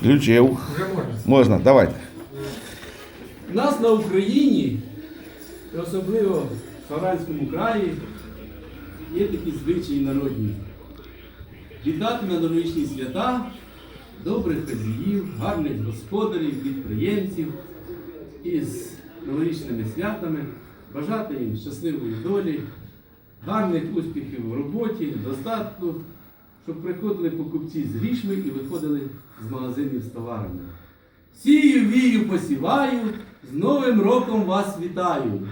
Включив. Вже можна. Можна, давайте. У нас на Україні, і особливо в Саранському краї, є такі звичаї народні. Вітати на новорічні свята добрих хазіїв, гарних господарів, підприємців із новорічними святами, бажати їм щасливої долі, гарних успіхів у роботі, достатку, щоб приходили покупці з грішми і виходили з магазинів з товарами. Сію, вію, посіваю, з Новим роком вас вітаю.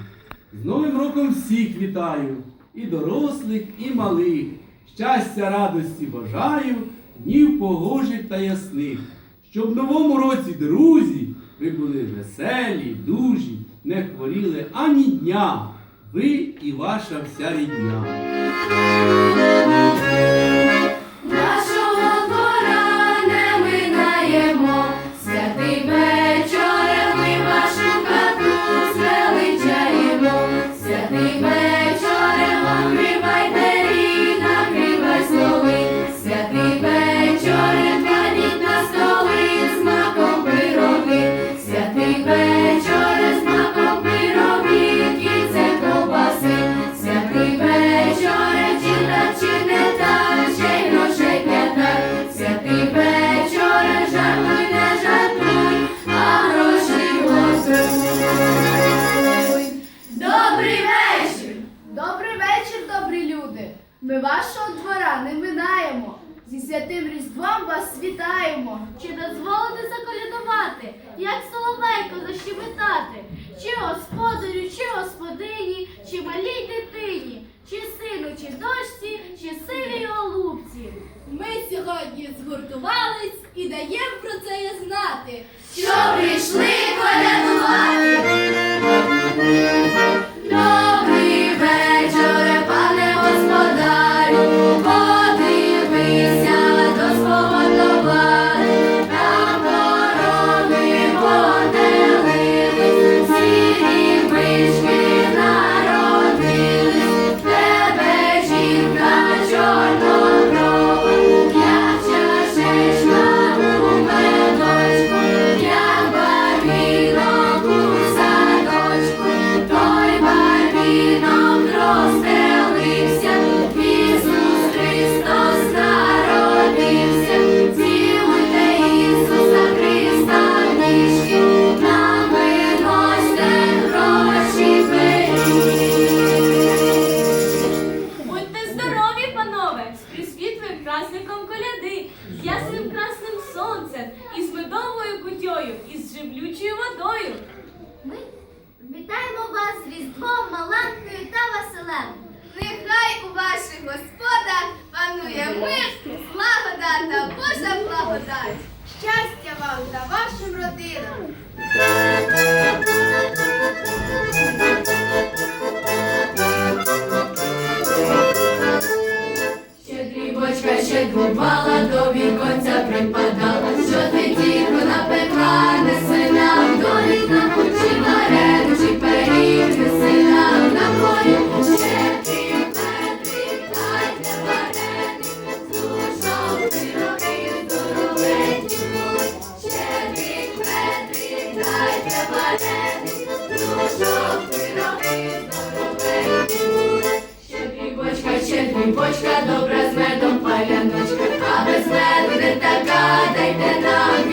З Новим роком всіх вітаю, і дорослих, і малих. Щастя, радості бажаю, днів погожих та ясних. Щоб в новому році, друзі, ви були веселі, дужі, не хворіли ані дня. Ви і ваша вся рідня. Вашого двора не минаємо. Зі святим Різдвом вас вітаємо. Чи дозволите заколядувати, як соловейко защебетати? Чи господарю, чи господині, чи малій дитині, чи сину, чи дочці, чи сивій голубці? Ми сьогодні згуртувались і даємо про це знати. Що прийшли з Різдвом, Маланкою та Василем. Нехай у ваших господах панує мир, злагода та Божа благодать. Щастя вам та вашим родинам. Щедрівочка щедрувала, до віконця припадала, Щедрівочка, добра з медом паляночка, а без меду не така, дайте нам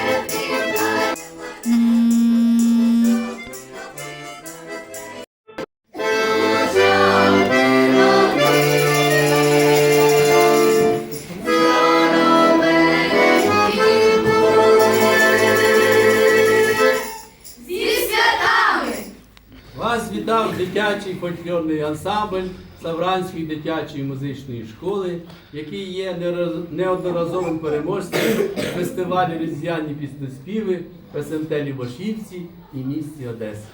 дитячий фольклорний ансамбль Савранської дитячої музичної школи, який є неодноразовим переможцем фестивалю різдвяні піснеспіви песентелі СМТ Любашівці і місті Одеса.